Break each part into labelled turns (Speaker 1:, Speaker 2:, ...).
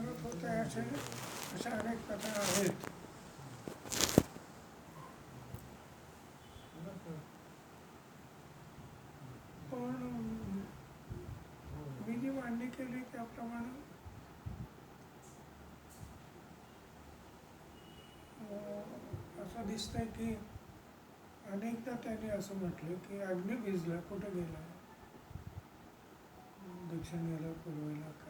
Speaker 1: सांगत होते असे अशा अनेक कथा आहेत. पण मी जी मांडणी केली त्याप्रमाणे असं दिसतंय की अनेकदा त्याने असं म्हटलं की अग्नी भिजला कुठं गेला? दक्षिणेला पूर्वेला काय?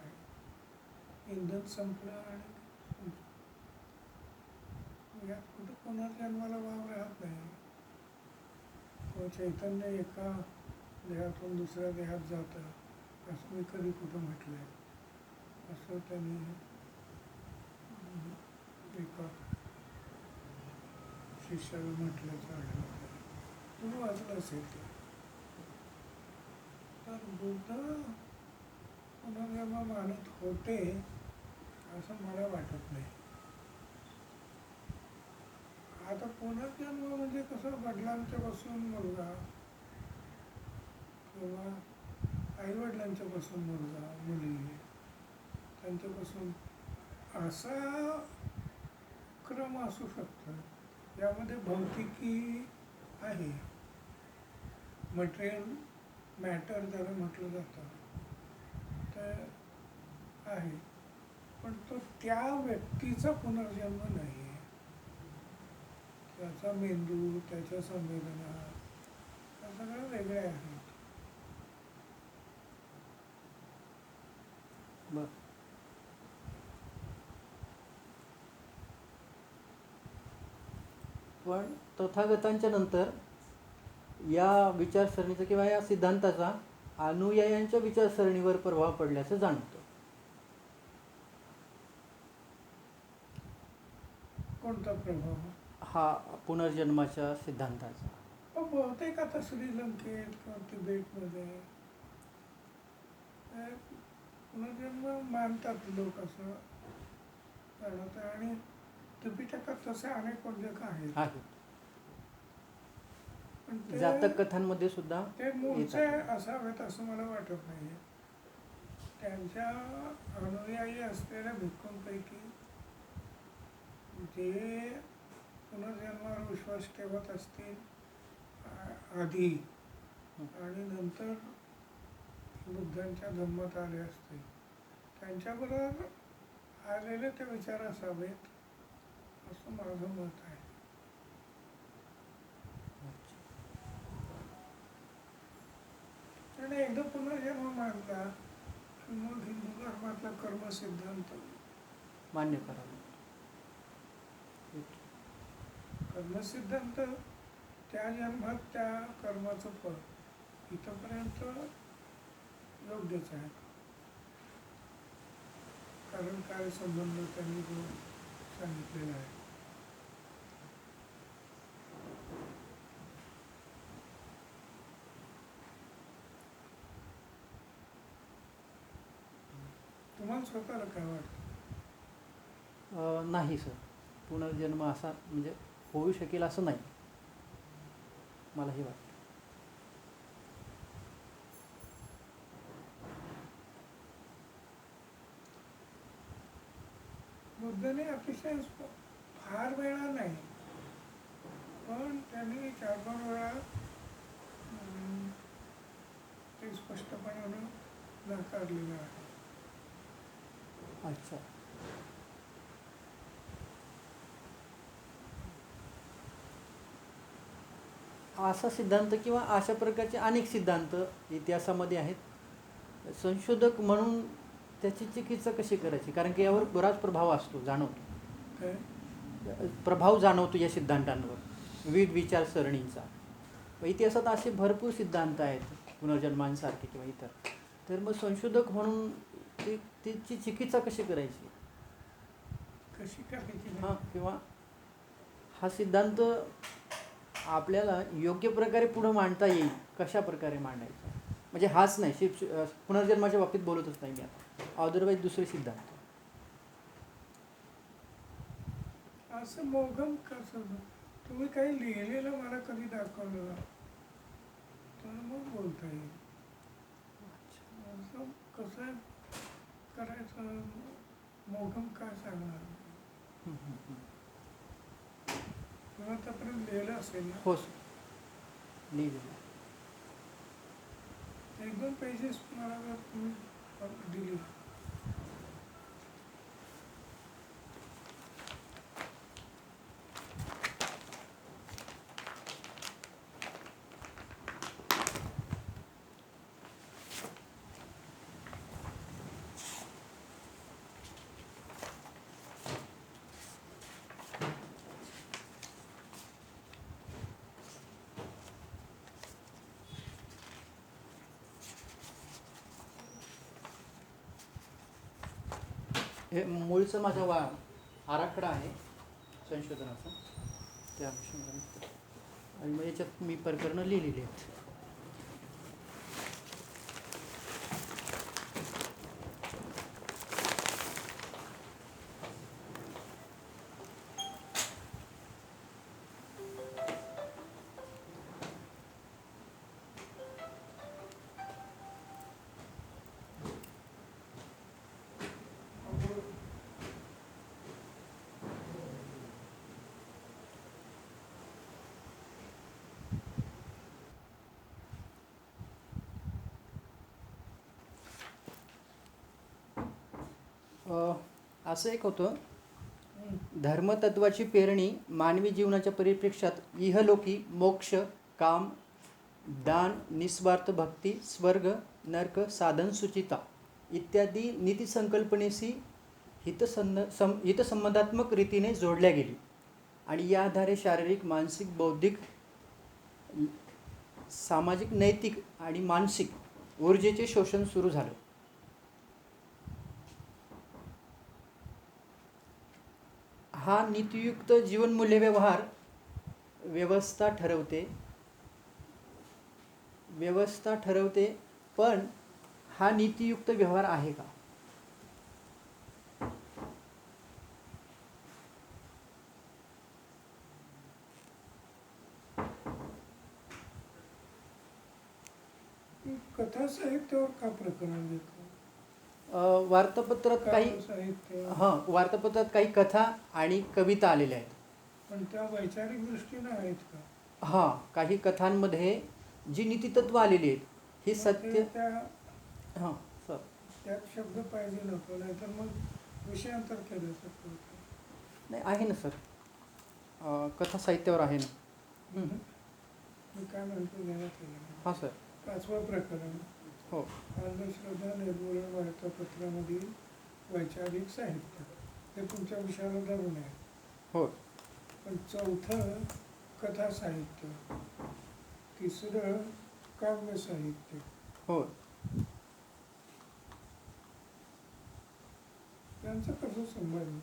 Speaker 1: इंधन संपलं आणि यात कुठं जन्माला वाव राहत नाही. व चैतन्य एका देहातून दुसऱ्या देहात जातं असं मी कधी कुठं म्हटलंय. असं त्याने एका शिष्याला म्हटल्याचं आढळलं तुम्ही वाचलं असेल ते. तर बुद्ध पुनर्जन्म मानत होते. असं मला वाटत नाही. आता पुनर्जन्म म्हणजे कसं वडिलांच्या पासून मुलगा किंवा आईवडिलांच्या पासून मुलगा मुली त्यांच्यापासून असा क्रम असू शकतो यामध्ये भौतिकी आहे. मटेरियल मॅटर ज्याला म्हटलं जातं तर आहे. पण तो त्या व्यक्तीचा पुनर्जन्म नाही आहे त्याचा मेंदू त्याच्या संवेदना त्या सगळ्या वेगळ्या आहेत.
Speaker 2: बर. पण तथागतांच्या नंतर या विचारसरणीचा किंवा या सिद्धांताचा अनुयायांच्या विचारसरणीवर प्रभाव पडल्याचं जाणतो
Speaker 1: कोणता प्रभाव?
Speaker 2: हा पुनर्जन्माच्या सिद्धांताचा.
Speaker 1: अहो, बहुतेक आता श्रीलंकेत किंवा तिबेटमध्ये पुनर्जन्म मानतात लोक असं. आणि त्रिपिटकात तसे अनेक उल्लेख आहेत.
Speaker 2: जातक कथांमध्ये सुद्धा
Speaker 1: ते मूळचे. असावेत असं मला वाटत नाही त्यांच्या अनुयायी असलेल्या भिक्खूंपैकी जे पुनर्जन्मावर विश्वास ठेवत असतील आधी. आणि नंतर बुद्धांच्या धम्मात आले असतील त्यांच्याबरोबर आलेले ते विचार असावेत असं माझं मत आहे. आणि एकदा पुनर्जन्म मानला की मग हिंदू धर्मातला कर्म सिद्धांत
Speaker 2: मान्य करावा.
Speaker 1: कर्म सिद्धांत त्या जन्मात त्या कर्माचं फळ इथंपर्यंत योग्यच आहे. कारण काय संबंध त्यांनी जो सांगितलेला आहे. तुम्हाला स्वतःला काय वाटतं?
Speaker 2: नाही सर. पुनर्जन्म असा म्हणजे होऊ शकेल असं नाही. मलाही वाटतं.
Speaker 1: बुद्धाने अतिशय फार वेळा नाही. पण त्यांनी चार पाच वेळा ते स्पष्टपणे नाकारलेलं आहे.
Speaker 2: अच्छा. असा सिद्धांत किंवा अशा प्रकारचे अनेक सिद्धांत इतिहासामध्ये आहेत. संशोधक म्हणून त्याची चिकित्सा कशी करायची? कारण की यावर बराच प्रभाव असतो जाणवतो.
Speaker 1: काय?
Speaker 2: प्रभाव जाणवतो या सिद्धांतांवर विविध विचारसरणींचा. इतिहासात असे भरपूर सिद्धांत आहेत पुनर्जन्मांसारखे किंवा इतर. तर मग संशोधक म्हणून ते त्याची चिकित्सा कशी करायची?
Speaker 1: कशी करायची?
Speaker 2: हां किंवा हा सिद्धांत आपल्याला योग्य प्रकारे पुढं मांडता येईल कशा प्रकारे मांडायचा? म्हणजे हाच नाही शिव पुनर्जन्माच्या बाबतीत बोलतच नाही मी आता. अदरवाईज दुसरे सिद्धांत.
Speaker 1: असं मोगम कसं तुम्ही काही लिहिलेलं मला कधी दाखवलं तर मग बोलता येईल. असं कसं करायचं? मोघम काय सांगणार
Speaker 2: हं, हं, हं.
Speaker 1: तुम्ही आतापर्यंत लिहिलं असेल ना
Speaker 2: हो सर लिहिलेलं
Speaker 1: एक दोन पेजेस मला जर
Speaker 2: हे मूळचं माझा वा आराखडा आहे संशोधनाचा. त्या अनुषंगाने आणि मग याच्यात मी प्रकरणं लिहिलेली आहेत. असं एक होतं. धर्मतत्वाची पेरणी मानवी जीवनाच्या परिप्रेक्षात इहलोकी मोक्ष काम दान निस्वार्थ भक्ती स्वर्ग नर्क साधन सुचिता इत्यादी नीतिसंकल्पनेशी हितसंद सं हितसंबंधात्मक रीतीने जोडल्या गेली. आणि या आधारे शारीरिक मानसिक बौद्धिक सामाजिक नैतिक आणि मानसिक ऊर्जेचे शोषण सुरू झालं. हा नीतियुक्त जीवनमूल्य व्यवहार व्यवस्था ठरवते. व्यवस्था ठरवते पण हा नीतियुक्त व्यवहार आहे का?
Speaker 1: कथा साहित्यावर का प्रकरण
Speaker 2: देतो वार्तापत्रात काही
Speaker 1: साहित्य
Speaker 2: हां वार्तापत्रात काही कथा आणि कविता आलेल्या आहेत.
Speaker 1: पण त्या वैचारिक दृष्टीने आहेत का?
Speaker 2: हां काही कथांमध्ये जी नीतितत्व आलेली आहेत ही सत्य हां सर.
Speaker 1: त्यात शब्द पाहिजे नको नाहीतर मग विषयांतर होतं
Speaker 2: नाही आहे ना सर. कथा साहित्यावर आहे ना.
Speaker 1: मी काय म्हणतो केलं
Speaker 2: हां सर.
Speaker 1: पाचवं प्रकरण.
Speaker 2: हो.
Speaker 1: अंधश्रद्धा निर्मूलन वार्तापत्रामधील वैचारिक साहित्य. हे तुमच्या विषयाला धरून आहे.
Speaker 2: हो.
Speaker 1: पण चौथं कथा साहित्य. तिसरं काव्य साहित्य.
Speaker 2: हो.
Speaker 1: यांचं कसं संबंध?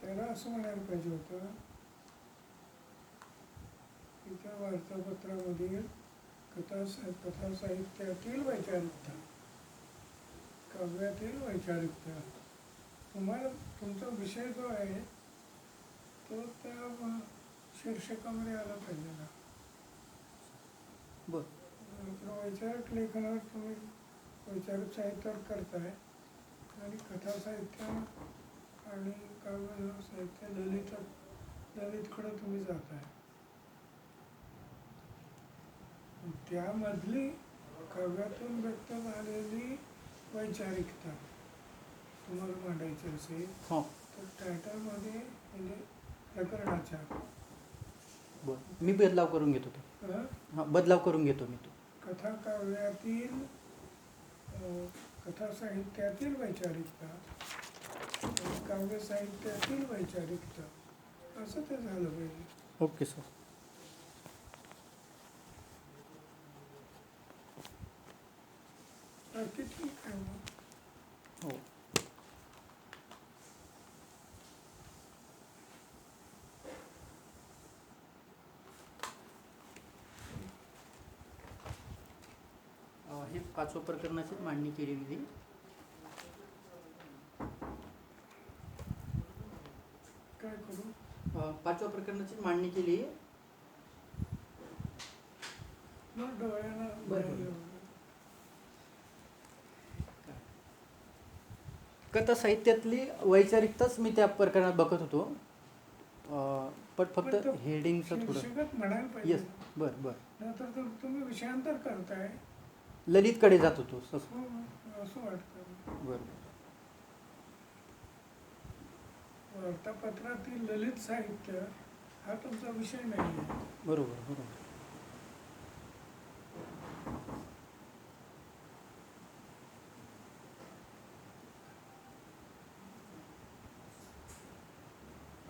Speaker 1: त्याला असं म्हणायला पाहिजे होतं त्या वार्तापत्रामधील कथा कथा साहित्यातील वैचारिकता. काव्यातील वैचारिकता. तुम्हाला तुमचा विषय जो आहे तो त्या शीर्षकामध्ये आला पाहिजे ना.
Speaker 2: बर.
Speaker 1: वैचारिक लेखनावर तुम्ही वैचारिक साहित्यावर करताय. आणि कथा साहित्य आणि काव्य साहित्य ललित ललितकडे तुम्ही जाताय. त्यामधली काव्यातून व्यक्त झालेली वैचारिकता. तुम्हाला मांडायची असेल
Speaker 2: हो.
Speaker 1: तर टायटलमध्ये म्हणजे प्रकरणाच्या.
Speaker 2: बर. मी बदलाव करून घेतो तो. हां बदलाव करून घेतो मी तो.
Speaker 1: कथा काव्यातील कथा साहित्यातील वैचारिकता काव्य साहित्यातील वैचारिकता. असं ते झालं पाहिजे.
Speaker 2: Okay sir. पाचवं प्रकरणाची मांडणी केली होती. पाचव्या प्रकरणाची मांडणी केली. कथा साहित्यातली वैचारिकताच मी त्या प्रकरणात बघत होतो. पण फक्त हेडिंगचं थोडं येस बर बरं.
Speaker 1: तुम्ही विषयांतर करताय.
Speaker 2: ललितकडे जात होतो तसं
Speaker 1: हो, असं वाटतं.
Speaker 2: बरं.
Speaker 1: वर्तपत्रातील ललित साहित्य हा तुमचा विषय नाही आहे.
Speaker 2: बरोबर बरोबर.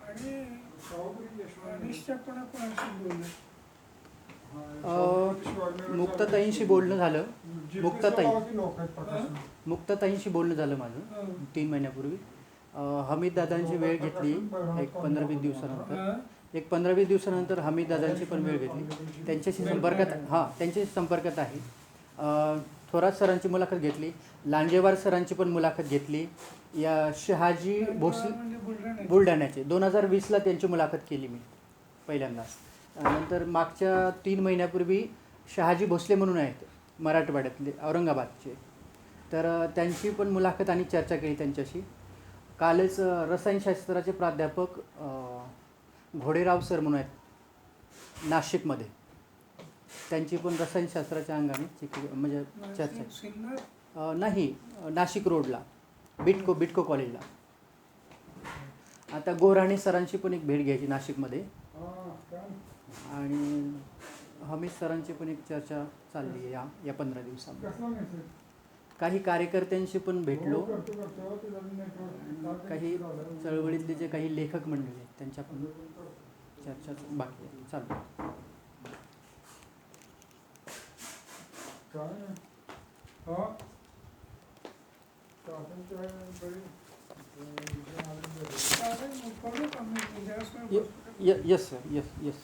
Speaker 1: आणि अनिशच्या कोणा कोणाशी बोलले.
Speaker 2: मुक्ताताईंशी बोलणं झालं. मुक्ताताई. मुक्ताताईंशी बोलणं झालं माझं. तीन महिन्यापूर्वी. हमीद दादांची वेळ घेतली एक पंधरा वीस दिवसानंतर? एक पंधरा वीस दिवसानंतर हमीद दादांची पण वेळ घेतली. त्यांच्याशी संपर्कात हां त्यांच्याशी संपर्कात आहे. थोरात सरांची मुलाखत घेतली. लांजेवार सरांची पण मुलाखत घेतली. या शहाजी भोसले
Speaker 1: बुलढाण्याचे.
Speaker 2: बुलढाण्याचे. दोन हजार वीसला त्यांची मुलाखत केली मी पहिल्यांदा नंतर मागच्या तीन महिन्यापूर्वी शहाजी भोसले म्हणून आहेत मराठवाड्यातले औरंगाबादचे. तर त्यांची पण मुलाखत आणि चर्चा केली त्यांच्याशी. कालच रसायनशास्त्राचे प्राध्यापक घोडेराव सर म्हणून आहेत नाशिकमध्ये. त्यांची पण रसायनशास्त्राच्या अंगाने म्हणजे चर्चा नाही नाशिक रोडला बिटको बिटको कॉलेजला. आता गोराणे सरांची पण एक भेट घ्यायची नाशिकमध्ये. आणि हमीद सरांची पण एक चर्चा चालली आहे या या पंधरा दिवसामध्ये. काही कार्यकर्त्यांशी पण भेटलो. काही चळवळीतले जे काही लेखक मंडळी आहेत त्यांच्या पण चर्चा बाकी आहे. चालू येस सर येस येस